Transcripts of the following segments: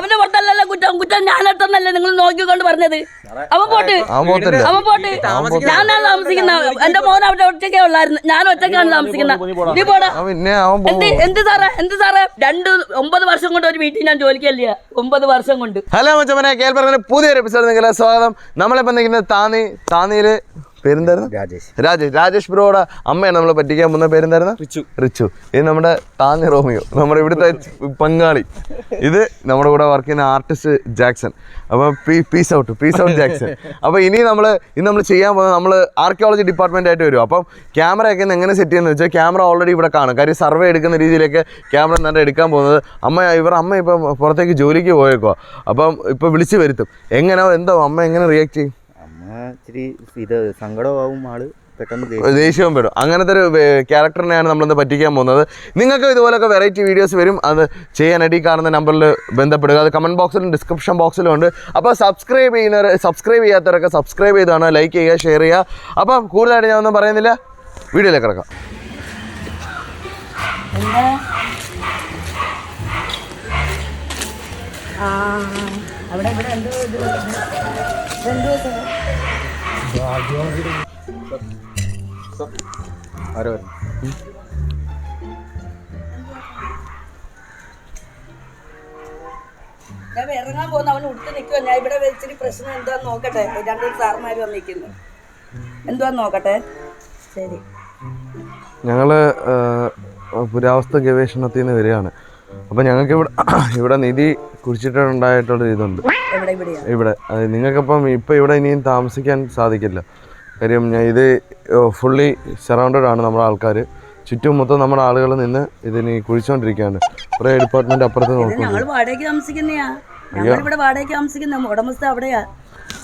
അവന്റെ പുറത്തല്ലല്ലോ കുറ്റം. കുറ്റം ഞാനെടുത്തെന്നല്ലേ നിങ്ങൾ നോക്കിക്കൊണ്ട് പറഞ്ഞത്. അവൻ പോട്ട്. അവൻ പോട്ട്. ഞാനാണ് താമസിക്കുന്ന എന്റെ മോൻ അവിടെ ഒറ്റയ്ക്കേ ഉള്ളായിരുന്നു. ഞാൻ ഒറ്റയ്ക്കാണ് താമസിക്കുന്നത്. നീ പോടാ. എന്ത് പോകും എന്ത് സാറേ? എന്ത് സാറേ? രണ്ട് ഒമ്പത് വർഷം കൊണ്ട് ഒരു വീട്ടിൽ ഞാൻ ജോലിക്കല്ല? ഒമ്പത് വർഷം കൊണ്ട്. ഹലോ മച്ചമ്മനെ കേൾപ്പറഞ്ഞ പുതിയൊരു എപ്പിസോഡ് നിങ്ങളെ സ്വാഗതം. നമ്മളിപ്പോൾ നിൽക്കുന്നത് താന്നി താന്നിയിൽ പേരെന്തായിരുന്നു? രാജേഷ്. രാജേഷ്. രാജേഷ് ബ്രോയുടെ അമ്മയാണ് നമ്മളെ പറ്റിക്കാൻ പോകുന്ന പേരെന്തായിരുന്നു? റിച്ചു. റിച്ചു. ഇത് നമ്മുടെ താന്നി റോമിയോ നമ്മുടെ ഇവിടുത്തെ പങ്കാളി. ഇത് നമ്മുടെ കൂടെ വർക്ക് ചെയ്യുന്ന ആർട്ടിസ്റ്റ് ജാക്സൺ. അപ്പോൾ peace out peace out Jackson. അപ്പോൾ ഇനി നമ്മൾ ഇന്ന് നമ്മൾ ചെയ്യാൻ പോകുന്നത് നമ്മൾ ആർക്കിയോളജി ഡിപ്പാർട്ട്മെന്റ് ആയിട്ട് വരും. അപ്പം ക്യാമറയൊക്കെ ഇന്ന് എങ്ങനെ സെറ്റ് ചെയ്യുന്നത് വെച്ചാൽ ക്യാമറ ഓൾറെഡി ഇവിടെ കാണും. കാര്യം സർവേ എടുക്കുന്ന രീതിയിലേക്ക് ക്യാമറ നല്ല എടുക്കാൻ പോകുന്നത് അമ്മ ഇവർ അമ്മ ഇപ്പം പുറത്തേക്ക് ജോലിക്ക് പോയേക്കോ അപ്പം ഇപ്പം വിളിച്ച് വരുത്തും. എങ്ങനെ എന്തോ അമ്മ എങ്ങനെ റിയാക്ട് ചെയ്യും? ഇച്ചിരി ഇത് സങ്കടമാവും ആൾ. പെട്ടെന്ന് ദേഷ്യം ദേഷ്യവും പെടും അങ്ങനത്തെ ഒരു ക്യാരക്ടറിനെയാണ് നമ്മളിന്ന് പറ്റിക്കാൻ പോകുന്നത്. നിങ്ങൾക്ക് ഇതുപോലൊക്കെ വെറൈറ്റി വീഡിയോസ് വരും. അത് ചെയ്യാനായിട്ട് ഈ കാണുന്ന നമ്പറിൽ ബന്ധപ്പെടുക. അത് കമന്റ് ബോക്സിലും ഡിസ്ക്രിപ്ഷൻ ബോക്സിലും ഉണ്ട്. അപ്പോൾ സബ്സ്ക്രൈബ് ചെയ്യുന്നവർ സബ്സ്ക്രൈബ് ചെയ്യാത്തവരൊക്കെ സബ്സ്ക്രൈബ് ചെയ്താണ്. ലൈക്ക് ചെയ്യുക ഷെയർ ചെയ്യുക. അപ്പം കൂടുതലായിട്ട് ഞാനൊന്നും ഒന്നും പറയുന്നില്ല. വീഡിയോയിലേക്ക് കിടക്കാം. അവിടെ ഇവിടെ എന്തോ ഇത് എന്തോ ആരോ ഞാൻ ഇറങ്ങാൻ പോകുന്ന. അവൻ ഉടുത്ത് നിൽക്കുവാ ഞാൻ ഇവിടെ വെച്ചിട്ട് പ്രശ്നം എന്താന്ന് നോക്കട്ടെ. രണ്ടു സാറുമാർ വന്നിരിക്കുന്നു. എന്തുവാന്ന് നോക്കട്ടെ? ശരി. ഞങ്ങൾ പുരാവസ്തു ഗവേഷണത്തിൽ നിന്ന് വരികയാണ്. അപ്പോൾ ഞങ്ങൾക്ക് ഇവിടെ ഇവിടെ നിധി കുറിച്ചിട്ടുണ്ടായിട്ടുള്ള ഇതുണ്ട്. ഇവിടെ. നിങ്ങൾക്കിപ്പം ഇപ്പം ഇവിടെ ഇനിയും താമസിക്കാൻ സാധിക്കില്ല. കാര്യം ഞാൻ ഇത് ഫുള്ളി സറൗണ്ടഡ് ആണ് നമ്മുടെ ആൾക്കാർ ചുറ്റും മൊത്തം നമ്മുടെ ആളുകൾ നിന്ന് ഇതിന് കുഴിച്ചുകൊണ്ടിരിക്കുകയാണ് കുറേ ഡിപ്പാർട്ട്മെന്റ് അപ്പുറത്ത് നോക്കുന്നു.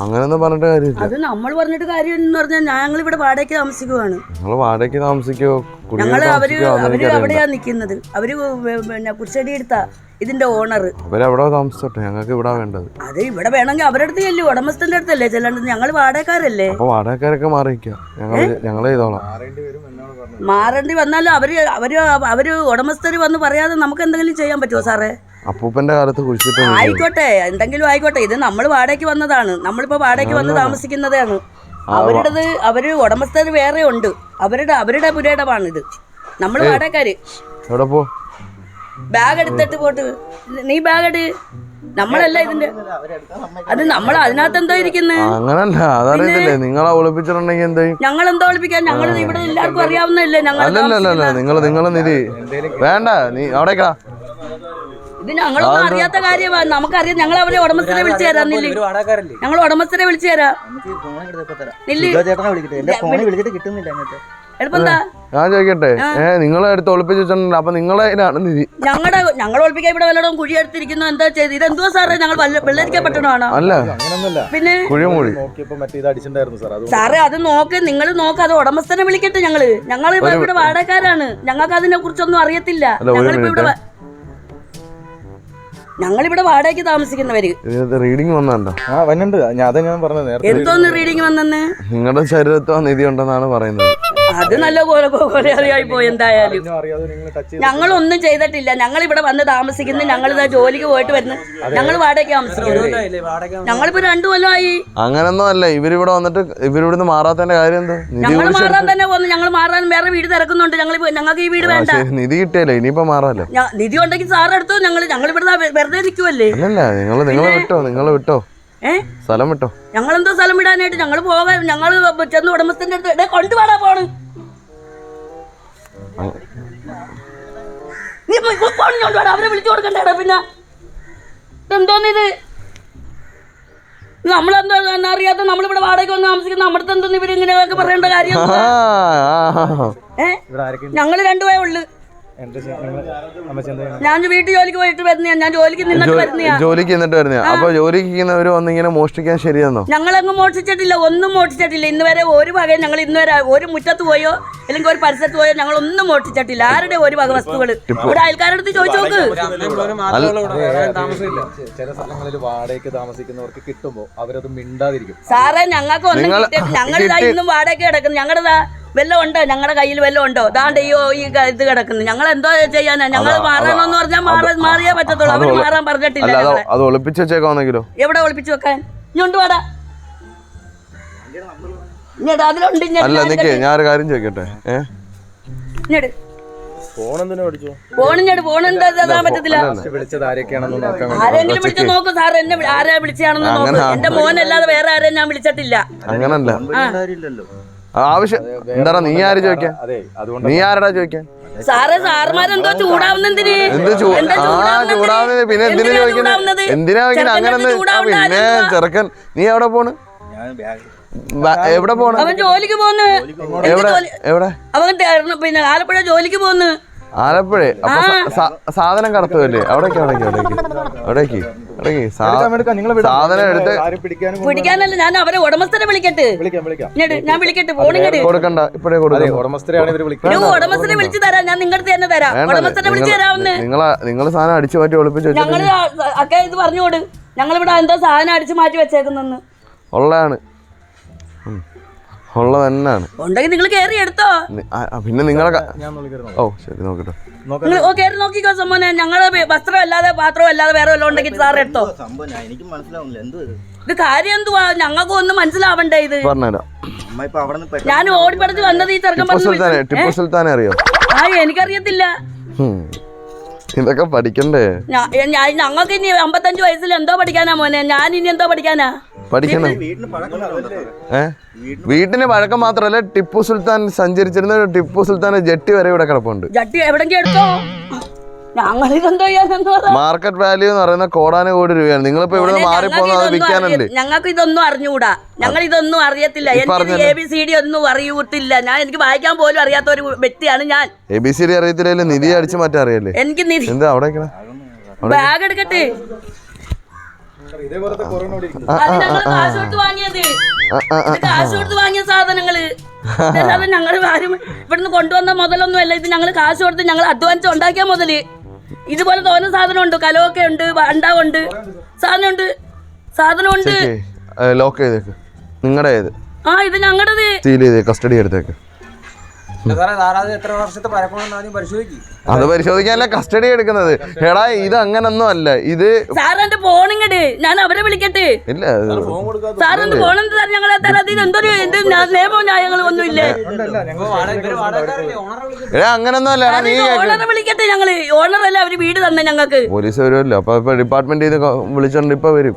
അങ്ങനൊന്നും പറഞ്ഞിട്ട് കാര്യമില്ല. അത് നമ്മൾ പറഞ്ഞിട്ട് കാര്യം എന്ന് പറഞ്ഞാൽ ഞങ്ങൾ ഇവിടെ വാടകയ്ക്ക് താമസിക്കുവാണ്. ഞങ്ങൾ വാടകയ്ക്ക് താമസിക്കോ ഞങ്ങൾ അവർ അവർ അവിടെയാണ് അവിടെയാ നിക്കുന്നത്. അവർ പിന്നെ കുറിച്ചടി എടുത്താ. ഇതിന്റെ ഓണർ അവരവിടെ താമസിച്ചോട്ടെ ഞങ്ങൾക്ക് ഇവിടെ വേണ്ടത്. അത് ഇവിടെ വേണമെങ്കിൽ അവരുടെ അടുത്ത് ചെല്ലു ഉടമസ്ഥന്റെ അടുത്തല്ലേ ചെല്ലേണ്ടത്? ഞങ്ങൾ വാടകക്കാരല്ലേ? വാടകക്കാരൊക്കെ മാറിയിക്കുക ഞങ്ങൾ ഞങ്ങൾ ചെയ്തോളാം. മാറേണ്ടി വന്നാലും അവർ അവർ അവർ ഉടമസ്ഥര് വന്ന് പറയാതെ നമുക്ക് എന്തെങ്കിലും ചെയ്യാൻ പറ്റുമോ സാറേ? അപ്പൂപ്പന്റെ കാലത്ത് കുഴിച്ചിട്ട് ആയിക്കോട്ടെ എന്തെങ്കിലും ആയിക്കോട്ടെ. ഇത് നമ്മൾ വാടകയ്ക്ക് വന്നതാണ്. നമ്മളിപ്പോ വാടകയ്ക്ക് വന്ന് താമസിക്കുന്നതാണ്. അവരുടേത് അവർ ഉടമസ്ഥര് വേറെ ഉണ്ട് അവരുടെ അവരുടെ പുരയിടമാണിത്. നമ്മൾ വാടകക്കാര്. എവിടെ പോ? ബാഗ് എടുത്തിട്ട് പോട്ട്. നീ ബാഗ് എടു നമ്മളല്ല ഇതിന്റെ അത് നമ്മൾ അതിനകത്ത് എന്താ ഇരിക്കുന്നത് അങ്ങനല്ല. അതറിയത്തില്ലേ? നിങ്ങളെ ഒളിപ്പിച്ചിട്ടുണ്ടെങ്കിൽ എന്ത് ഞങ്ങൾ എന്തോ ഒളിപ്പിക്കാൻ? ഞങ്ങൾ ഇവിടെ എല്ലാവർക്കും അറിയാവുന്നല്ലേ ഞങ്ങൾ അല്ലല്ലല്ല നിങ്ങൾ നിങ്ങൾ നിധി. വേണ്ട. നീ അവിടേക്കാ ഇത് ഞങ്ങളൊന്നും അറിയാത്ത കാര്യമാണ് നമുക്കറിയാം. ഞങ്ങൾ അവരെ ഉടമസ്ഥരെ വിളിച്ചു തരാം നില്ല്. ഞങ്ങൾ ഉടമസ്ഥരെ വിളിച്ചു തരാം. ഫോൺ എടുത്തപ്പോ തരാം. നില്ല്. ചേട്ടനെ വിളിക്കട്ടെ. എന്റെ ഫോണിൽ വിളിച്ചിട്ട് കിട്ടുന്നില്ല എന്താ ഞാൻ ചോദിക്കട്ടെ. ഏ നിങ്ങളെ അടുത്ത് ഒളിപ്പിച്ച് വെച്ചിട്ടുണ്ട്? അപ്പൊ നിങ്ങളെ ഇതിനാണ് നിധി. ഞങ്ങളുടെ ഞങ്ങൾ ഒളിപ്പിക്കാൻ ഇവിടെ വല്ലതും കുഴി എടുത്തിരിക്കുന്നു? എന്താ ചെയ്ത് ഇതെന്തോ സാറേ? ഞങ്ങൾ വെള്ളരിക്കപ്പെട്ടണോ അല്ല. അങ്ങനൊന്നുമല്ല. പിന്നെ? കുഴിമൂടി. സാറേ. അത് നോക്ക്. നിങ്ങൾ നോക്ക്. അത് ഉടമസ്ഥനെ വിളിക്കട്ടെ ഞങ്ങൾ. ഞങ്ങൾ ഇവിടെ വാടകക്കാരാണ്. ഞങ്ങൾക്ക് അതിനെ കുറിച്ചൊന്നും അറിയത്തില്ല. ഞങ്ങളിപ്പോ ഇവിടെ ഞങ്ങളിവിടെ വാടകയ്ക്ക് താമസിക്കുന്നവര്. റീഡിംഗ് റീഡിങ് ആ വന്നുണ്ട് ഞാൻ ഞാൻ പറഞ്ഞത് എന്തോന്ന് റീഡിംഗ് വന്നെന്ന്? നിങ്ങളുടെ ശരീരത്തോ നിധി ഉണ്ടെന്നാണ് പറയുന്നത്. അത് നല്ല പോലെ കൊലയാളിയായി പോയി എന്തായാലും. ഞങ്ങൾ ഒന്നും നിങ്ങൾ ടച്ച് ഞങ്ങളൊന്നും ചെയ്തിട്ടില്ല. ഞങ്ങൾ ഇവിടെ വന്ന് താമസിക്കുന്നു. ഞങ്ങൾ ഇതാ ജോലിക്ക് പോയിട്ട് വരുന്നു ഞങ്ങൾ വാടക താമസിക്കുന്നു. ഞങ്ങളിപ്പോ രണ്ടു കൊല്ലമായി അങ്ങനൊന്നും അല്ല. ഇവരിവിടെ വന്നിട്ട് ഇവരിവിടുന്ന് മാറാത്തതിന്റെ കാര്യം എന്താ? ഞങ്ങൾ മാറാൻ തന്നെ പോകുന്നു. ഞങ്ങൾ മാറാൻ വേറെ വീട് തിരക്കുന്നുണ്ട് ഞങ്ങൾ ഞങ്ങൾക്ക് ഈ വീട് വേണ്ട. നിധി കിട്ടിയല്ലേ? ഇനിയിപ്പോ മാറാല്ലോ നിധി ഉണ്ടെങ്കിൽ സാർ എടുത്തോ ഞങ്ങൾ ഞങ്ങൾ ഇവിടെ വെറുതെ നിൽക്കുവല്ലേ അല്ലല്ല. നിങ്ങൾ നിങ്ങൾ വിട്ടോ? നിങ്ങൾ വിട്ടോ? സ്ഥലം വിട്ടോ? ഞങ്ങൾ എന്തോ സ്ഥലം വിടാനായിട്ട് ഞങ്ങൾ പോകാൻ ഞങ്ങൾ ചെന്ന് ഉടമസ്ഥന്റെ അടുത്ത് "ഡേ, കൊണ്ടുപോടാ പോണ് നീ പോയി പോ- അവരെ വിളിച്ചു കൊടുക്കണ്ടേടാ പിന്നെ. ഇതെന്തോന്ന് ഇത് നമ്മളെന്തോ അറിയാത്ത നമ്മളിവിടെ വാടക വന്ന് താമസിക്കുന്ന നമ്മുടെ എന്തോന്ന് ഇവർ ഇങ്ങനെയൊക്കെ പറയേണ്ട കാര്യം ഞങ്ങൾ രണ്ടുപേരേ ഞാൻ വീട്ടിൽ ജോലിക്ക് പോയിട്ട് വരുന്നയാ. ഞാൻ ജോലിക്ക് നിന്നിട്ട് വരുന്ന ജോലിക്ക് വരുന്ന അപ്പൊ ജോലിക്ക് ചെയ്യുന്നവര് വന്നിങ്ങനെ മോഷ്ടിക്കാൻ ശരിയെന്നോ? ഞങ്ങളങ്ങ് മോഷ്ടിച്ചിട്ടില്ല. ഒന്നും മോഷ്ടിച്ചിട്ടില്ല. ഇന്ന് വരെ ഒരു വക ഞങ്ങൾ ഇന്ന് വരെ ഒരു മുറ്റത്ത് പോയോ അല്ലെങ്കിൽ ഒരു പരിസരത്ത് പോയോ ഞങ്ങൾ ഒന്നും മോഷ്ടിച്ചിട്ടില്ല. ആരുടെ ഒരു വക വസ്തുക്കൾ ഇവിടെ അയൽക്കാരുടെ അടുത്ത് ചോദിച്ചു നോക്ക്. ചില സ്ഥലങ്ങളിൽ വാടകയ്ക്ക് താമസിക്കുന്നവർക്ക് കിട്ടുമ്പോ അവരത് മിണ്ടാതിരിക്കും. സാറേ ഞങ്ങൾക്ക് ഒന്നും ഞങ്ങളിതാ കിട്ടിയിട്ട് ഞങ്ങൾ ഇതാ ഇന്നും വാടക കിടക്കുന്നു. ഞങ്ങളുടെ വല്ലതും ഉണ്ടോ ഞങ്ങളുടെ കയ്യിൽ വല്ലതും ഉണ്ടോ? ദാണ്ട് അയ്യോ ഈ ഇത് കിടക്കുന്നു. ഞങ്ങൾ എന്തോ ചെയ്യാനാ? ഞങ്ങൾ മാറണമെന്ന് പറഞ്ഞാൽ മാറാ മാറിയേ പറ്റത്തുള്ളൂ. അവർ മാറാൻ പറഞ്ഞിട്ടില്ല അത് ഞങ്ങളെ. ഒളിപ്പിച്ച് വെച്ചേക്കാണെങ്കിലോ എവിടെ ഒളിപ്പിച്ചു വെക്കാൻ? ഇങ്ങോട്ട് വാടാ. ഇങ്ങോട്ട് അതിലുണ്ട് അല്ല നിക്ക് കാര്യം ചോദിക്കട്ടെ? പറ്റത്തില്ല? ആരെങ്കിലും വിളിച്ച് നോക്കൂ സാർ എന്നെ ആരാ വിളിച്ചാണെന്ന് നോക്കൂ. എന്റെ മോനല്ലാതെ വേറെ ആരെയും ഞാൻ വിളിച്ചിട്ടില്ല. അങ്ങനല്ല. ആവശ്യം എന്താ നീ ആര് ചോദിക്കാൻ? അതെ അതുകൊണ്ട് നീ ആരടാ ചോദിക്കാൻ? സാറേ എന്ത് എന്താ ചൂടാവുന്നത്? പിന്നെ എന്തിനാ എന്തിനാ ചോദിക്കുന്നത് എന്തിനാ ചോദിക്കുന്നത് അങ്ങനെ പിന്നെ ചെറുക്കൻ നീ എവിടെ പോണ്? ഞാൻ ബാഗ് എവിടെ പോണ്? അവൻ ജോലിക്ക് പോന്ന്. എവിടെ? എവിടെ? അവൻ പിന്നെ ആലപ്പുഴ ജോലിക്ക് പോന്ന്. ആലപ്പുഴ. അപ്പൊ സാധനം കടത്തുമല്ലേ അവിടേക്ക് അവിടേക്ക് അവിടേക്ക്. അവിടേക്ക്. സാധനം എടുത്ത് പിടിക്കാനല്ല ഞാൻ അവരെ ഉടമസ്ഥനെ വിളിക്കട്ടെ. വിളിക്കാം വിളിക്കാം. ഞാൻ വിളിക്കട്ടെ ഫോണിങ്ങട് കൊടുക്കണ്ട ഇപ്പഴേ ഉടമസ്ഥനെ വിളിച്ചു തരാം. ഞാൻ നിങ്ങളുടെ തന്നെ തരാം. ഉടമസ്ഥനെ വിളിച്ചു തരാമെന്ന് നിങ്ങൾ നിങ്ങൾ സാധനം അടിച്ചു മാറ്റി ഒളിപ്പിച്ചു ഞങ്ങൾ അക്കെ ഇത് പറഞ്ഞോട് ഞങ്ങളിവിടെ എന്തോ സാധനം അടിച്ചു മാറ്റി വെച്ചേക്കുന്നെന്ന് ഉള്ളതാണ്. ഉള്ളത് തന്നെയാണ് ഉണ്ടെങ്കിൽ നിങ്ങൾ കയറി എടുത്തോ. പിന്നെ നിങ്ങളെ ഓ ശരി നോക്കട്ടെ. നോക്കാം നിങ്ങൾ ഓ കയറി നോക്കിക്കോ സമ്മോനെ ഞങ്ങൾ വസ്ത്രം അല്ലാതെ പാത്രം അല്ലാതെ വേറെ വല്ലതും ഉണ്ടെങ്കിൽ സാർ എടുത്തോ. സംഭവം? ഞാൻ എനിക്ക് മനസ്സിലാവുന്നില്ല. എന്ത്? ഇത്? ഇത് കാര്യം എന്തുവാ? ഞങ്ങൾക്ക് ഒന്നും മനസ്സിലാവണ്ടേ ഇത്? പറഞ്ഞുതരാം. അമ്മ ഇപ്പൊ അവിടെ നിന്ന് ഞാൻ ഓടിപ്പടച്ച് വന്നത്. ഈ ചെറുക്കൻ പറഞ്ഞു അറിയോ? ആ എനിക്കറിയത്തില്ല. ഇതൊക്കെ പഠിക്കണ്ടേ? ഞാൻ ഞങ്ങൾക്ക് ഇനി അമ്പത്തഞ്ച് വയസ്സിൽ എന്തോ പഠിക്കാനാ മോനെ. ഞാൻ ഇനി എന്തോ പഠിക്കാനാ? പഠിക്കണം. ഏ? വീട്ടിന് വഴക്കം മാത്രമല്ല ടിപ്പു സുൽത്താൻ സഞ്ചരിച്ചിരുന്ന ടിപ്പു സുൽത്താൻ ജെട്ടി വരെ ഇവിടെ കിടപ്പുണ്ട്. ജട്ടി എവിടെങ്കിലും എടുത്തോ? ഞങ്ങൾ ഇതെന്തോ ചെയ്യാനെന്ന് മാർക്കറ്റ് വാല്യൂ എന്ന് പറയുന്ന കോടാന കോടി രൂപയാണ്. നിങ്ങളിപ്പോ ഇവിടെ മാറിപ്പോകുന്നത് അത് വിൽക്കാനല്ലേ ഞങ്ങൾക്ക് ഇതൊന്നും അറിഞ്ഞുകൂടാ ഞങ്ങൾ ഇതൊന്നും അറിയത്തില്ല എനിക്ക് എ ബി സി ഡി ഒന്നും അറിയൂത്തില്ല ഞാൻ എനിക്ക് വായിക്കാൻ പോലും അറിയാത്ത ഒരു വ്യക്തിയാണ് ഞാൻ. എ ബി സി ഡി അറിയത്തില്ലേ നിധി അടിച്ചു മാറ്റാൻ അറിയല്ലേ? എനിക്ക് നിധി- എന്താ അവിടെ? ബാഗ് എടുക്കട്ടെ? അത് കാശ് കൊടുത്ത് വാങ്ങിയത്. ഇത് കാശ് കൊടുത്ത് വാങ്ങിയ സാധനങ്ങൾ. അല്ലാതെ ഞങ്ങൾ ആരും ഇവിടുന്ന് കൊണ്ടുവന്ന മുതലൊന്നും അല്ല ഇത് ഞങ്ങൾ കാശ് കൊടുത്ത് ഞങ്ങൾ അധ്വാനിച്ച് ഉണ്ടാക്കിയ മുതൽ. ഇതുപോലെ തോന്നുന്ന സാധനം ഉണ്ട് കലമൊക്കെ ഉണ്ട് ഉണ്ട് സാധനം ഉണ്ട് സാധനം ഉണ്ട് ലോക്ക് ചെയ്തേക്ക്. നിങ്ങളുടെ ആ ഇത് ഞങ്ങളുടേത് സീൽ ചെയ്തേ കസ്റ്റഡി എടുത്തേക്ക്. എത്ര വർഷത്തെ പഴക്കമുണ്ടെന്ന് ആദ്യം പരിശോധിക്കും. അത് പരിശോധിക്കാനല്ല കസ്റ്റഡി എടുക്കുന്നത്. എടാ ഇത് അങ്ങനൊന്നും അല്ല. ഇത് സാർ എന്റെ ഫോണിങ്ങട് ഞാൻ അവരെ വിളിക്കട്ടെ. ഇല്ല. സാർ എന്റെ ഫോണെന്ത് തരാം? ഞങ്ങളെ തരാം. ഇത് എന്തൊരു ഇത് ന്യാ- നിയമവും ന്യായങ്ങളും ഒന്നും ഇല്ലേ? ഉണ്ടല്ല ഞങ്ങൾ എടാ അങ്ങനൊന്നും അല്ല. എടാ, നീ കേക്ക്. ഓണറെ വിളിക്കട്ടെ ഞങ്ങൾ. ഓണറല്ല അവർ വീട് തന്നെ ഞങ്ങൾക്ക്. പോലീസ് വരുമല്ലോ. അപ്പൊ ഇപ്പൊ ഡിപ്പാർട്ട്മെന്റ് ചെയ്ത് വിളിച്ചോണ്ട് ഇപ്പൊ വരും.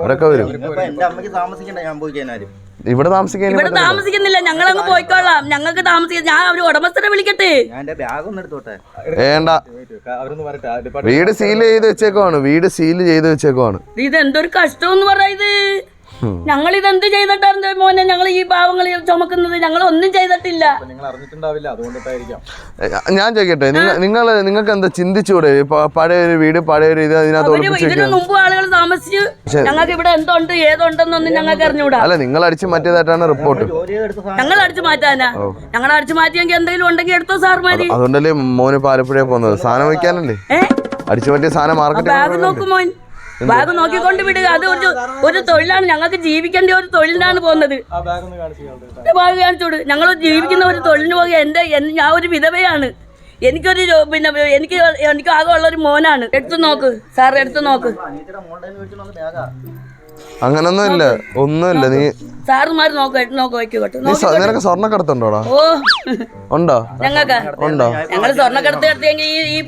അവരൊക്കെ വരും. ഇപ്പൊ എന്റെ അമ്മയ്ക്ക് താമസിക്കണ്ട ഞാൻ പോയി കഴിഞ്ഞാലും. ഇവിടെ താമസിക്കാൻ ഇവിടെ താമസിക്കുന്നില്ല. ഞങ്ങൾ അങ്ങ് പോയിക്കോളാം. ഞങ്ങൾക്ക് താമസിക്കാൻ ഞാൻ അവർ ഉടമസ്ഥരെ വിളിക്കട്ടെ. ഞാൻ എന്റെ ബാഗ് ഒന്ന് എടുത്തോട്ടെ? വേണ്ട. അവരൊന്ന് വരട്ടെ. ഡിപ്പാർട്ട്മെന്റ് വീട് സീൽ ചെയ്ത് വെച്ചേക്കുവാണ്. വീട് സീൽ ചെയ്ത് വെച്ചേക്കുവാണ്. ഇത് എന്തൊരു കഷ്ടം എന്ന് പറയുന്നത് ഞങ്ങൾ ഇതെന്ത് ചെയ്തിട്ടാണ് മോനെ ഞങ്ങൾ ഈ പാവങ്ങൾ ചുമക്കുന്നത്? ഞങ്ങൾ ഒന്നും ചെയ്തിട്ടില്ല ഞാൻ ചോദിക്കട്ടെ നിങ്ങൾ നിങ്ങൾ നിങ്ങൾക്ക് എന്താ ചിന്തിച്ചൂടെ? പഴയ ഒരു വീട് പഴയ ഒരു ഇത് അതിനകത്ത് ഇതിനു മുമ്പ് ആളുകൾ താമസിച്ച്. ഞങ്ങൾക്ക് ഇവിടെ എന്തുണ്ട് ഏതുണ്ടെന്നൊന്നും ഞങ്ങൾക്ക് അറിഞ്ഞൂടാ അല്ല നിങ്ങൾ അടിച്ചു മാറ്റിയതായിട്ടാണ് റിപ്പോർട്ട്. ഞങ്ങൾ അടിച്ചു മാറ്റാനാ. ഞങ്ങൾ അടിച്ചു മാറ്റിയെങ്കിൽ എന്തെങ്കിലും ഉണ്ടെങ്കിൽ എടുത്തോ സാർ മതി. അതുകൊണ്ടല്ലേ മോന് പാലപ്പുഴ പോകുന്നത്? സാധനം വയ്ക്കാനല്ലേ? അടിച്ചു മാറ്റിയ സാധനം മാർക്കറ്റ് നോക്കുമോ നോക്കും മോൻ. ബാഗ് നോക്കിക്കൊണ്ട് വിടുക അത് ഒരു ഒരു തൊഴിലാണ്. ഞങ്ങൾക്ക് ജീവിക്കേണ്ട ഒരു തൊഴിലിനാണ് പോകുന്നത്. ആ ബാഗ് കാണിച്ചോട് ഞങ്ങൾ ജീവിക്കുന്ന ഒരു തൊഴിലിന് പോകുക. എന്റെ ഞാൻ ഒരു വിധവയാണ്. എനിക്കൊരു പിന്നെ എനിക്ക് എനിക്ക് ആകെ ഉള്ള ഒരു മോനാണ്. എടുത്തു നോക്ക്. സാർ എടുത്തു നോക്ക്. അങ്ങനൊന്നും ഇല്ല ഒന്നുമില്ല. നീ സാറുമാർ നിനക്ക് സ്വർണക്കടത്തുണ്ടോടാ? ഓ. ഉണ്ടോ? ഞങ്ങൾക്ക് ഉണ്ടോ? ഞങ്ങൾ സ്വർണക്കടത്ത് നടത്തിയെങ്കിൽ ഈ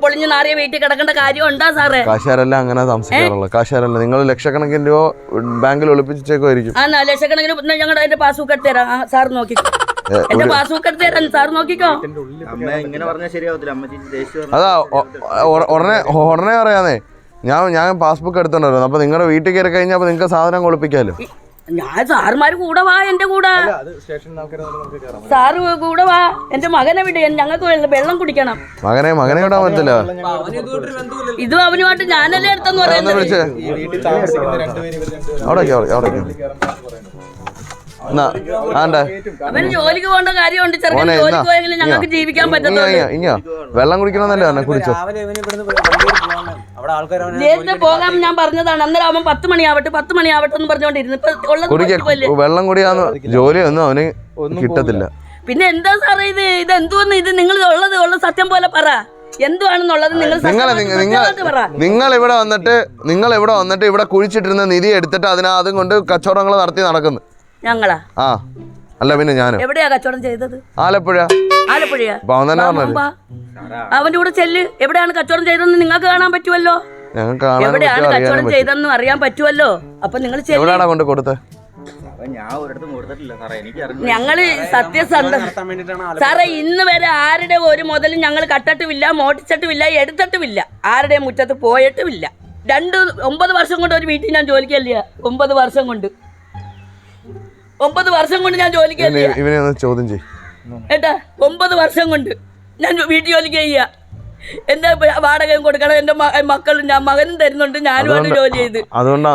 പൊളിഞ്ഞു നാറിയ വീട്ടിൽ കിടക്കേണ്ട കാര്യം ഉണ്ടോ സാറേ? കാശാരെല്ലാം അങ്ങനെ താമസിക്കാറുള്ളത് കാശാരല്ല നിങ്ങൾ ലക്ഷക്കണക്കിന് രൂപ ബാങ്കിൽ ഒളിപ്പിച്ചേക്കുമായിരിക്കും. ആ ലക്ഷക്കണക്കിന് ഞങ്ങളുടെ എന്റെ പാസ്ബുക്ക് എടുത്ത് തരാം. സാർ നോക്കി എന്റെ പാസ്ബുക്ക് എടുത്ത് തരാം. സാർ നോക്കിക്കോ. അതാ ഉടനെ ഉടനെ പറയാന്നേ. ഞാൻ ഞാൻ പാസ്ബുക്ക് എടുത്തോണ്ടായിരുന്നു അപ്പൊ നിങ്ങളുടെ വീട്ടിൽ കയറി കഴിഞ്ഞാൽ നിങ്ങൾക്ക് സാധനം ഒളിപ്പിക്കാലോ. ഈ- ഞാൻ സാറുമാര് കൂടെ വാ എന്റെ കൂടെ. അല്ല, അത് സ്റ്റേഷനിൽ ആൾക്കാരെ നമുക്ക് കയറാം സാറ് കൂടെ വാ എന്റെ മകനെ വിട് ഞങ്ങൾക്ക് വെള്ളം- വെള്ളം കുടിക്കണം. മകനെ മകനെ വിടാൻ പറ്റില്ല ഇതും അവനുമായിട്ട് ഞാനല്ലേ എടുത്തെന്ന് പറയുന്നത്. ജോലിക്ക് പോകേണ്ട കാര്യമുണ്ട്. ചെറുക്കൻ മോനെ ജോലിക്ക് പോയെങ്കിലും ഞങ്ങൾക്ക് ജീവിക്കാൻ വെള്ളം കുടിക്കണമെന്നല്ലേ പറഞ്ഞെ കുടിച്ചോ? അവനെ നേരത്തെ പോകാൻ ഞാൻ പറഞ്ഞതാണ്. അന്നേരം അവൻ പത്ത് മണിയാവട്ടെ പത്ത് മണിയാവട്ടെ എന്ന് പറഞ്ഞുകൊണ്ടിരുന്നു. ഇപ്പൊ ഉള്ളത്? വെള്ളം കുടിയാന്ന് ജോലിയൊന്നും അവന് കിട്ടത്തില്ല. പിന്നെ എന്താ സാറേ ഇത്? ഇത് എന്തുവന്ന് ഇത് നിങ്ങൾ ഉള്ളത് ഉള്ള സത്യം പോലെ പറ. എന്തുവാണെന്നുള്ളത് നിങ്ങൾ നിങ്ങൾ നിങ്ങൾ പറ നിങ്ങൾ ഇവിടെ വന്നിട്ട് നിങ്ങൾ ഇവിടെ വന്നിട്ട് ഇവിടെ കുഴിച്ചിട്ടിരുന്ന നിധി എടുത്തിട്ട് അതിനകത്തും കൊണ്ട് കച്ചവടങ്ങൾ നടത്തി നടക്കുന്നു. ഞങ്ങളാ? ആ അല്ല പിന്നെ ഞാനും? എവിടെയാ കച്ചവടം ചെയ്തത്? ആലപ്പുഴ. വാ. അവന്റെ കൂടെ ചെല്ല്. എവിടെയാണ് കച്ചവടം ചെയ്തതെന്ന് നിങ്ങൾക്ക് കാണാൻ പറ്റുമല്ലോ? എവിടെയാണ് കച്ചവടം ചെയ്തെന്ന് ചെയ്തതെന്ന് അറിയാൻ പറ്റുമല്ലോ? അപ്പൊ നിങ്ങൾ ചെല്ല്. എവിടെയാണോ കൊണ്ട് കൊടുത്തത് ഞാൻ ഒരിടത്തും കൊടുത്തിട്ടില്ല. സാറേ എനിക്ക് അറിഞ്ഞു ഞങ്ങൾ സത്യസന്ധ സാറേ ഇന്ന് വരെ ആരുടെ ഒരു മുതലും ഞങ്ങൾ കട്ടിട്ടുമില്ല മോട്ടിച്ചിട്ടുമില്ല എടുത്തിട്ടുമില്ല. ആരുടെ മുറ്റത്ത് പോയിട്ടുമില്ല. രണ്ട് ഒമ്പത് വർഷം കൊണ്ട് ഒരു വീട്ടിൽ ഞാൻ ജോലിക്കല്ല? ഒമ്പത് വർഷം കൊണ്ട്. ഒമ്പത് വർഷം കൊണ്ട് ഞാൻ ജോലിക്ക് ഇവനെ- ഇവനെ ഒന്ന് ചോദ്യം ചെയ്യും. ഏട്ടാ ഒമ്പത് വർഷം കൊണ്ട് ഞാൻ വീട്ടിൽ ജോലിക്ക് ചെയ്യുക എന്റെ വാടകയും കൊടുക്കണം? എന്റെ മക്കളും ഞാൻ മകനും തരുന്നുണ്ട് ഞാനും ജോലി ചെയ്ത്.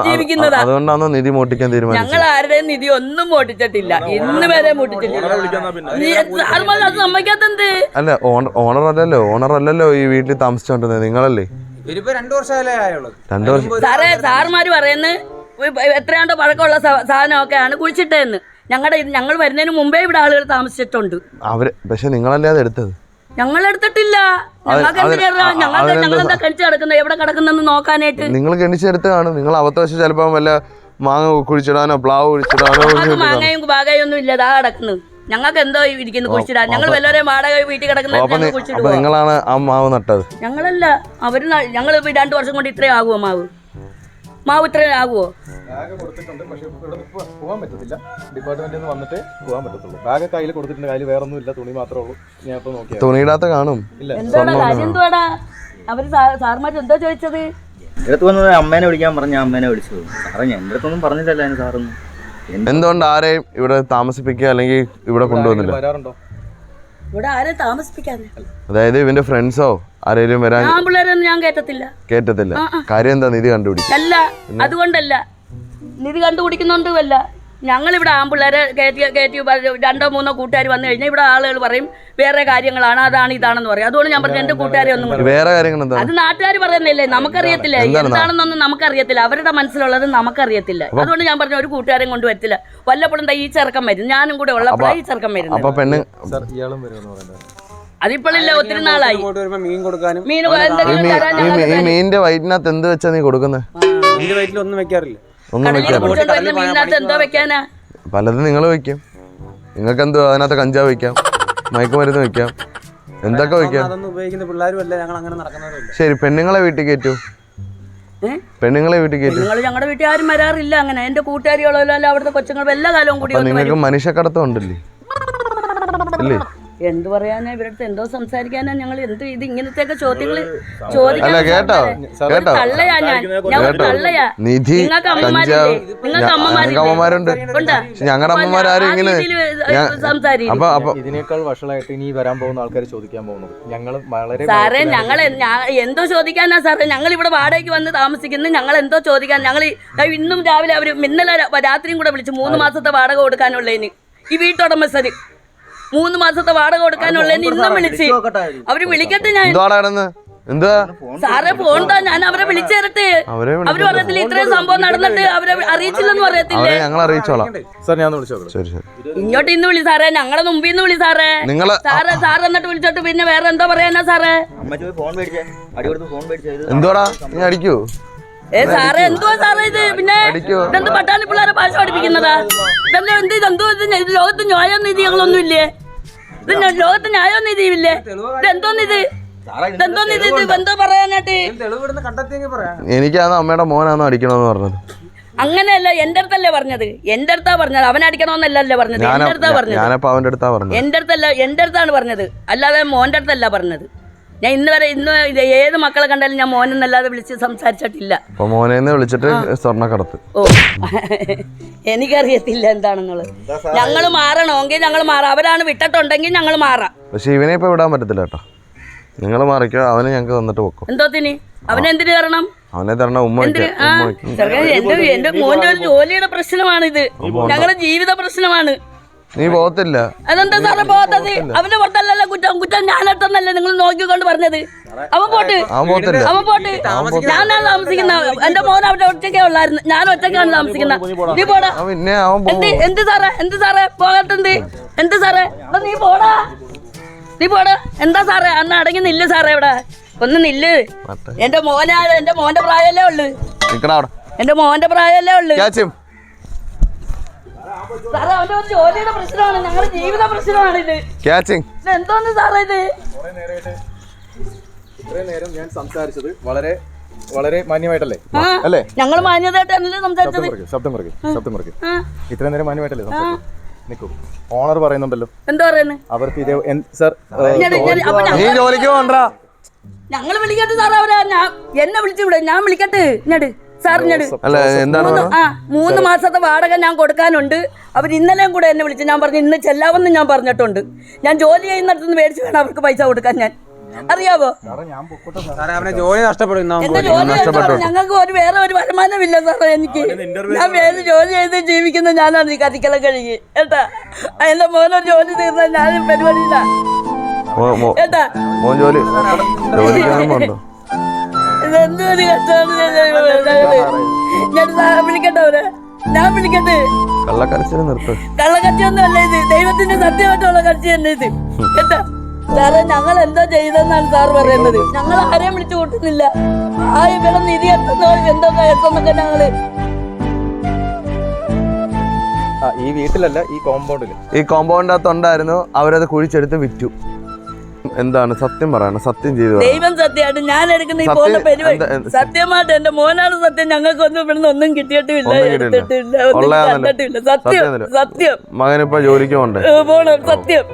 ജീവിക്കുന്നതാ. നിധി മോട്ടിക്കാൻ തീരുമാനിച്ചത്. ഞങ്ങൾ ആരുടെയും നിധി ഒന്നും മോട്ടിച്ചിട്ടില്ല. ഇന്ന് വരെ മോട്ടിച്ചിട്ടില്ല. അത് സമ്മതിക്കാത്തെന്ത് അല്ല ഓണർ അല്ലല്ലോ ഓണർ അല്ലല്ലോ ഈ വീട്ടിൽ താമസിച്ചോണ്ടിരുന്നത്. നിങ്ങളല്ലേ? രണ്ടു വർഷം. സാറേ സാറുമാര് പറയുന്നത് എത്രയാണ്ടോ പഴക്കമുള്ള സ- സാധനമൊക്കെയാണ് കുഴിച്ചിട്ടതെന്ന്. ഞങ്ങളുടെ ഞങ്ങൾ വരുന്നതിന് മുമ്പേ ഇവിടെ ആളുകൾ താമസിച്ചിട്ടുണ്ട്. അവർ പക്ഷെ നിങ്ങളല്ലേ അത് എടുത്തത് ഞങ്ങൾ എടുത്തിട്ടില്ല ഞങ്ങൾക്ക് അത് അത് എന്താ കഴിച്ചു കിടക്കുന്നത് എവിടെ കിടക്കുന്നെന്ന് നോക്കാനായിട്ട്. നിങ്ങൾ ഗണിച്ചെടുത്ത് കാണും നിങ്ങൾ അവത്തവശം ചിലപ്പോ വല്ല മാങ്ങ കുഴിച്ചിടാനോ പ്ലാവ് കുഴിച്ചിടാനോ മാങ്ങയും ബാഗയും ഒന്നും ഇല്ല ദാ കിടക്കുന്നു ഞങ്ങൾക്ക് എന്തോ ഇരിക്കുന്നു കുഴിച്ചിടാൻ. ഞങ്ങൾ വല്ലവരെയും വാടക വീട്ടിൽ കിടക്കുന്ന നിങ്ങളാണ് ആ മാവ് നട്ടത്. ഞങ്ങളല്ല. അവർ ഞങ്ങൾ രണ്ടു വർഷം കൊണ്ട് ഇത്രയും ആകുമോ മാവ്? മാവ് ഇത്രയും ആകുമോ ബാഗ് കൊടുത്തിട്ടുണ്ട് പക്ഷെ ഇവിടെ പോകാൻ പറ്റത്തില്ല. ഡിപ്പാർട്ട്മെന്റിൽ നിന്ന് വന്നിട്ടേ പോകാൻ പറ്റത്തുള്ളൂ. ബാഗ് കയ്യിൽ കൊടുത്തിട്ടുണ്ട്. കയ്യിൽ വേറെ ഒന്നും ഇല്ല തുണി മാത്രമേ ഉള്ളൂ. ഞാൻ ഇപ്പൊ തുണിയിടാത്ത കാണും. ഇല്ല. എന്തുവാടാ കാര്യം? എന്തുവാടാ? അവർ സാർമാർ സാറുമാർ എന്തോ ചോദിച്ചത്? എന്റെ വന്നത് അമ്മേനെ വിളിക്കാൻ പറഞ്ഞ അമ്മേനെ വിളിച്ചു. സാറേ ഞാൻ എന്റെ അടുത്തൊന്നും പറഞ്ഞില്ലല്ലോ അതിന് സാറൊന്നും. എന്തുകൊണ്ട് ആരെയും ഇവിടെ താമസിപ്പിക്കുക അല്ലെങ്കിൽ ഇവിടെ കൊണ്ടുവന്നില്ല? വരാറുണ്ടോ? ഇവിടെ ആരെ താമസിപ്പിക്കാതെ. അതായത് ഇവന്റെ ഫ്രണ്ട്സോ ആരെങ്കിലും വരാൻ ഞാൻ പിള്ളേരൊന്നും ഞാൻ കേട്ടത്തില്ല കേറ്റത്തില്ല കാര്യം എന്താ നിധി കണ്ടുപിടിക്കും അല്ല അതുകൊണ്ടല്ല. നിധി കണ്ടുപിടിക്കുന്നോണ്ടുമല്ല. ഞങ്ങളിവിടെ ആമ്പിള്ളേരെ കയറ്റി കയറ്റി രണ്ടോ മൂന്നോ കൂട്ടുകാർ വന്നു കഴിഞ്ഞാൽ ഇവിടെ ആളുകൾ പറയും വേറെ കാര്യങ്ങളാണ് അതാണ് ഇതാണെന്ന് പറയും. അതുകൊണ്ട് ഞാൻ പറഞ്ഞു എന്റെ കൂട്ടുകാരെ ഒന്നും. വേറെ കാര്യങ്ങൾ അത് നാട്ടുകാർ പറയുന്നില്ലേ? നമുക്കറിയത്തില്ല. എന്താണ് എന്താണെന്നൊന്നും നമുക്കറിയത്തില്ല. അവരുടെ മനസ്സിലുള്ളത് നമുക്കറിയത്തില്ല. അതുകൊണ്ട് ഞാൻ പറഞ്ഞു ഒരു കൂട്ടുകാരെയും കൊണ്ടുവരത്തില്ല വല്ലപ്പോഴും എന്താ ഈ ചെറുക്കം വരും. ഞാനും കൂടെ ഉള്ളപ്പോഴാണ് ഈ ചെറുക്കം വരുന്നത് പെണ്ണ് സാർ ഇയാളും വരുമെന്ന് പറയുന്നത്. അതിപ്പോഴില്ല ഒത്തിരി നാളായി. മീൻ കൊടുക്കാനും മീൻ മീനിന്റെ വയറ്റിനകത്ത് എന്ത് വെച്ചാ നീ കൊടുക്കുന്നത് വയറ്റിൽ ഒന്നും വെക്കാറില്ല. ഒന്നും വെക്കാറില്ല എന്തോ വെക്കാനാ? പലതും നിങ്ങൾ വെക്കും. നിങ്ങൾക്ക് എന്തോ അതിനകത്ത് കഞ്ചാവ് വെക്കാം. മയക്കുമരുന്ന് വെക്കാം. എന്തൊക്കെ വെക്കാം? അതൊന്നും ഉപയോഗിക്കുന്ന പിള്ളേരും അല്ല ഞങ്ങൾ അങ്ങനെ ശരി പെണ്ണുങ്ങളെ വീട്ടിൽ കയറ്റൂ? പെണ്ണുങ്ങളെ വീട്ടിൽ കയറ്റൂ. നിങ്ങൾ ഞങ്ങളുടെ വീട്ടിൽ ആരും വരാറില്ല അങ്ങനെ. എന്റെ കൂട്ടുകാരികളോ അല്ല അവിടുത്തെ കൊച്ചുങ്ങളും എല്ലാ കാലവും കൂടി നിങ്ങൾക്ക് മനുഷ്യക്കടത്തം ഉണ്ടല്ലേ? ഇല്ലേ? എന്ത് പറയാനാ? ഇവരുടെ എന്തോ സംസാരിക്കാനാ ഞങ്ങൾ? എന്ത് ഇത് ഇങ്ങനത്തെയൊക്കെ ചോദ്യങ്ങൾ അല്ല ചോദിക്കാൻ കേട്ടോ. കേട്ടോ. തള്ളയാ ഞാൻ. ഞാൻ ഒരു തള്ളയാ. നിധി നിങ്ങൾക്ക് കഞ്ചാവ് അമ്മമാരില്ലേ നിങ്ങൾക്ക് ഞങ്ങൾക്ക് അമ്മമാരില്ലേ അമ്മമാരുണ്ട്. ഉണ്ടാ? പക്ഷെ ഞങ്ങളുടെ അമ്മമാരും ഇങ്ങനെ രീതിയിൽ സംസാരിക്കും അപ്പൊ അപ്പൊ ഇതിനേക്കാൾ വഷളായിട്ട് ഇനി വരാൻ പോകുന്ന ആൾക്കാർ ചോദിക്കാൻ പോകുന്നത് ഞങ്ങൾ വളരെ സാറേ ഞങ്ങൾ എന്തോ ചോദിക്കാനാ സാറേ? ഞങ്ങൾ ഇവിടെ വാടകയ്ക്ക് വന്ന് താമസിക്കുന്നു. ഞങ്ങൾ എന്തോ ചോദിക്കാൻ ഞങ്ങൾ ഇന്നും രാവിലെ അവർ ഇന്നലെ രാ- രാത്രിയും കൂടെ വിളിച്ചു. മൂന്ന് മാസത്തെ വാടക കൊടുക്കാനുള്ള ഇനി ഈ വീട്ടുടമസ്ഥര്. മൂന്ന് മാസത്തെ വാടക കൊടുക്കാനുള്ള ഇന്നും വിളിച്ച്. അവർ വിളിക്കട്ടെ ഞാൻ. എന്താ? സാറേ ഫോൺ സാറേ പോണ്ടാ ഞാൻ അവരെ വിളിച്ചേരട്ടെ അവർ പറയത്തില്ല ഇത്രയും സംഭവം നടന്നിട്ട് അവരെ അറിയിച്ചില്ലെന്ന് പറയത്തില്ലേ? ഞങ്ങൾ അറിയിച്ചോളാം. സാർ ഞാൻ ഇങ്ങോട്ട് ഇന്ന് വിളി സാറേ ഞങ്ങളെ മുമ്പിൽ നിന്ന് വിളി സാറേ. നിങ്ങൾ സാറേ സാറ് എന്നിട്ട് വിളിച്ചോട്ട് പിന്നെ വേറെ എന്താ പറയാനാ സാറേ? എന്തോടാ? നീ അടിക്കൂ? ഏ സാറേ എന്തുവാ സാറേ ഇത്? പിന്നെ? ഇതെന്ത് പട്ടാളി പിള്ളേരെ ഭാഷ പഠിപ്പിക്കുന്നതാ? ഇതെന്താ എന്ത് ഇതെന്തോ ഇത്? ലോകത്ത് ന്യായം ഞങ്ങളൊന്നും ഇല്ലേ ഇത് ലോകത്ത് ന്യായം നീതിയില്ലേ ഇതെന്തോന്ന് ഇത്? ഇതെന്തോന്ന് ഇത്? എനിക്കാണ് അമ്മയുടെ മോനാണോ അടിക്കണമെന്ന് പറഞ്ഞത്? അങ്ങനെയല്ല എന്റെ അടുത്തല്ലേ പറഞ്ഞത്. എന്റെ അടുത്താ പറഞ്ഞത്. അവൻ അടിക്കണമെന്നല്ലേ പറഞ്ഞത്. എന്റെ അടുത്താ പറഞ്ഞത്. എന്റെ അടുത്തല്ല എന്റെ അടുത്താണ് പറഞ്ഞത്. അല്ലാതെ മോന്റെ അടുത്തല്ല പറഞ്ഞത്. ഞാൻ ഇന്ന് വരെ ഇന്ന് ഇത് ഏത് മക്കളെ കണ്ടാലും ഞാൻ മോനെന്നല്ലാതെ വിളിച്ച് സംസാരിച്ചിട്ടില്ല. അപ്പൊ മോനെന്ന് വിളിച്ചിട്ട് സ്വർണക്കടത്ത് ഓ. എനിക്കറിയത്തില്ല എന്താണെന്നുള്ളത്. ഞങ്ങൾ മാറണമെങ്കിൽ ഞങ്ങൾ മാറാം. അവരാണ് വിട്ടിട്ടുണ്ടെങ്കിൽ ഞങ്ങൾ മാറാം. പക്ഷെ ഇവനെ ഇപ്പൊ വിടാൻ പറ്റത്തില്ല കേട്ടോ. നിങ്ങൾ മാറിക്കോ അവനെ ഞങ്ങൾക്ക് തന്നിട്ട് വെക്കും. എന്തോത്തിന് അവനെന്തിന് തരണം? അവനെ തരണ ഉമ്മ എന്റെ മോന്റെ ഒരു ജോലിയുടെ പ്രശ്നമാണിത്. ഞങ്ങളുടെ ജീവിത പ്രശ്നമാണ്. നീ പോകത്തില്ല. അതെന്താ സാറേ പോകാത്തത്? അവന്റെ പുറത്തല്ലല്ലോ കുറ്റം. കുറ്റം ഞാനെടുത്തെന്നല്ലേ നിങ്ങൾ നോക്കിക്കൊണ്ട് പറഞ്ഞത്? അവൻ പോട്ട്. അവൻ പോട്ട്. ഞാനാണ് താമസിക്കുന്ന. എന്റെ മോൻ അവിടെ ഒറ്റയ്ക്കേ ഉള്ളായിരുന്നു. ഞാൻ ഒറ്റയ്ക്കാണ് താമസിക്കുന്നത്. നീ പോടാ. അവൻ പിന്നെ അവൻ എന്ത് എന്ത് സാറേ? എന്ത് സാറേ? പോകാത്തെന്ത് എന്ത് സാറേ? നീ പോടാ. നീ പോടാ. എന്താ സാറേ? അന്ന് അടങ്ങി നില്ല് സാറേ ഇവിടെ ഒന്ന് നില്ല്. എന്റെ മോനാ എന്റെ മോന്റെ പ്രായമല്ലേ ഉള്ളു. എന്റെ മോന്റെ പ്രായമല്ലേ ഉള്ളു. ക്യാച്ചും സാറേ അവന്റെ ഒരു ജോലിയുടെ പ്രശ്നമാണ്. ഞങ്ങളുടെ ജീവിത പ്രശ്നമാണ് ഇത്. ക്യാച്ചിങ് ഇത്? എന്തോന്ന് സാറേ ഇത് ഇത്രയും നേരം ഞാൻ സംസാരിച്ചത് വളരെ വളരെ മാന്യമായിട്ടല്ലേ? അല്ലേ? ഞങ്ങൾ മാന്യതയായിട്ടല്ലേ ശബ്ദം സംസാരിച്ചത് കുറയ്ക്കും ശബ്ദം കുറയ്ക്കും ശബ്ദം കുറയ്ക്കും ഇത്രയും നേരം മാന്യമായിട്ടല്ലേ സംസാരിച്ചത്? നിൽക്കൂ ഓണർ പറയുന്നുണ്ടല്ലോ. എന്താ പറയുന്നത് അവർക്ക് ഇതേ സർ നീ ജോലിക്ക് ഞങ്ങൾ വിളിക്കട്ടെ സാറേ അവരെ ഞാൻ എന്നെ വിളിച്ചു വിടും ഞാൻ വിളിക്കട്ടെ ഇങ്ങട്. മൂന്ന് ആ മൂന്ന് മാസത്തെ വാടക ഞാൻ കൊടുക്കാനുണ്ട്. അവർ ഇന്നലെയും കൂടെ എന്നെ വിളിച്ചു ഞാൻ പറഞ്ഞു ഇന്ന് ചെല്ലാമെന്ന് ഞാൻ പറഞ്ഞിട്ടുണ്ട്. ഞാൻ ജോലി ചെയ്യുന്നിടത്തുനിന്ന് മേടിച്ച് വേണം അവർക്ക് പൈസ കൊടുക്കാൻ ഞാൻ. അറിയാവോ? ജോലി നഷ്ടപ്പെടും എന്റെ. ജോലി ഞങ്ങൾക്ക് ഒരു വേറെ ഒരു വരുമാനമില്ല സാറേ എനിക്ക്. ഞാൻ വേറെ ജോലി ചെയ്ത് ജീവിക്കുന്ന ഞാനാണ് ഈ കത്തിക്കല കഴുകി ഏട്ടാ എന്റെ മോനെ ജോലി തീർന്ന ഞാൻ പരിപാടിയില്ല ഏട്ടാ. മോൻ ജോലി ജോലിക്കൊന്നും കഷ്ടമാണ് വിളിക്കട്ടെ അവരെ ഞാൻ വിളിക്കട്ടെ കള്ളക്കരച്ചിൽ നിർത്ത്. കള്ളക്കച്ചിയൊന്നും അല്ല ഇത്. ദൈവത്തിന്റെ സത്യമായിട്ടുള്ള കരച്ചി തന്നെ ഇത്? കേട്ടാ? സാറേ ഞങ്ങൾ എന്താ ചെയ്തെന്നാണ് സാർ പറയുന്നത്. ഞങ്ങൾ ആരെയും വിളിച്ചു കൂട്ടുന്നില്ല. ആ ഇവിടെ നിധി എത്തുന്നോ എന്തോ കയറ്റുന്നൊക്കെ ഞങ്ങൾ ആ ഈ വീട്ടിലല്ല ഈ കോമ്പൗണ്ടിൽ ഈ കോമ്പൗണ്ടിനകത്തുണ്ടായിരുന്നു അവരത് കുഴിച്ചെടുത്ത് വിറ്റു. എന്താണ് സത്യം പറയണം സത്യം ചെയ്തു. ദൈവം സത്യമായിട്ട് ഞാൻ എടുക്കുന്ന ഈ പോകുന്ന പരിപാടി സത്യമായിട്ട് എന്റെ മോനാണ് സത്യം. ഞങ്ങൾക്കൊന്നും ഇവിടുന്ന് ഒന്നും കിട്ടിയിട്ടില്ല എടുത്തിട്ടില്ല ഒന്നും. കണ്ടിട്ടില്ല. സത്യം സത്യം മകനിപ്പോ ജോലിക്ക് പോണ്ടേ പോണം. സത്യം.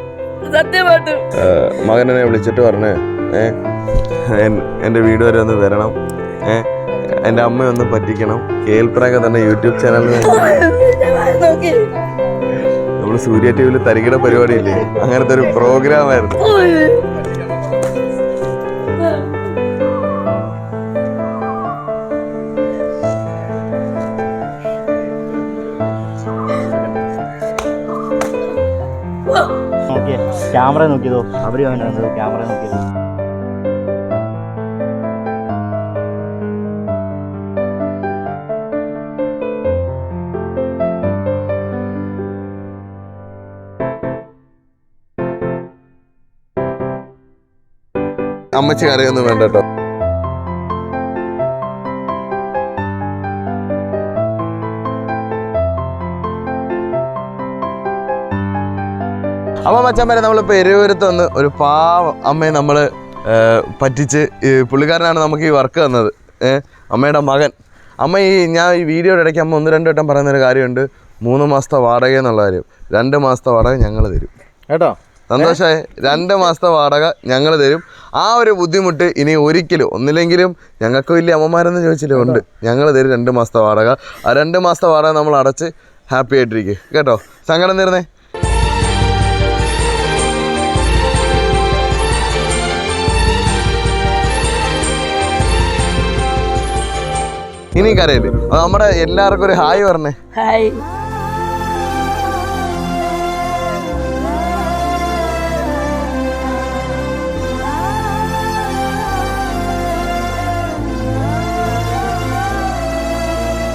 സത്യമായിട്ട്. മകനെ വിളിച്ചിട്ട് പറഞ്ഞേ എന്റെ എൻ- എന്റെ വീട് വരെ ഒന്ന് വരണം ഏ എന്റെ അമ്മയൊന്ന് പറ്റിക്കണം. കേൾപ്രയൊക്കെ തന്നെ യൂട്യൂബ് ചാനലിൽ നോക്കി. നമ്മൾ സൂര്യ ടി വിയിൽ തരികിട പരിപാടിയില്ലേ? അങ്ങനത്തെ ഒരു പ്രോഗ്രാം ആയിരുന്നു. ക്യാമറ നോക്കിയതോ? അവർ ക്യാമറ നോക്കിയതോ? അമ്മച്ചി കറിയൊന്നും വേണ്ട കേട്ടോ. മച്ചാൻ വരെ നമ്മൾ പെരുവരത്ത് വന്ന് ഒരു പാവം അമ്മയെ നമ്മൾ പറ്റിച്ച് പുള്ളിക്കാരനാണ് നമുക്ക് ഈ വർക്ക് തന്നത്. അമ്മയുടെ മകൻ. അമ്മ ഈ ഞാൻ ഈ വീഡിയോയുടെ ഇടയ്ക്ക് അമ്മ ഒന്ന് രണ്ട് വട്ടം പറയുന്നൊരു കാര്യമുണ്ട്. മൂന്ന് മാസത്തെ വാടക എന്നുള്ള കാര്യം. രണ്ട് മാസത്തെ വാടക ഞങ്ങൾ തരും. കേട്ടോ സന്തോഷമായി രണ്ട് മാസത്തെ വാടക ഞങ്ങൾ തരും. ആ ഒരു ബുദ്ധിമുട്ട് ഇനി ഒരിക്കലും ഒന്നില്ലെങ്കിലും ഞങ്ങൾക്ക് വലിയ അമ്മമാരെന്ന് ചോദിച്ചില്ലേ ഉണ്ട്. ഞങ്ങൾ തരും രണ്ട് മാസത്തെ വാടക. ആ രണ്ട് മാസത്തെ വാടക നമ്മൾ അടച്ച് ഹാപ്പി ആയിട്ടിരിക്കും. കേട്ടോ? സങ്കടം തരുന്നേ ഇനി കരയിൽ നമ്മുടെ എല്ലാവർക്കും ഒരു ഹായ് പറഞ്ഞേ. ഹായ്.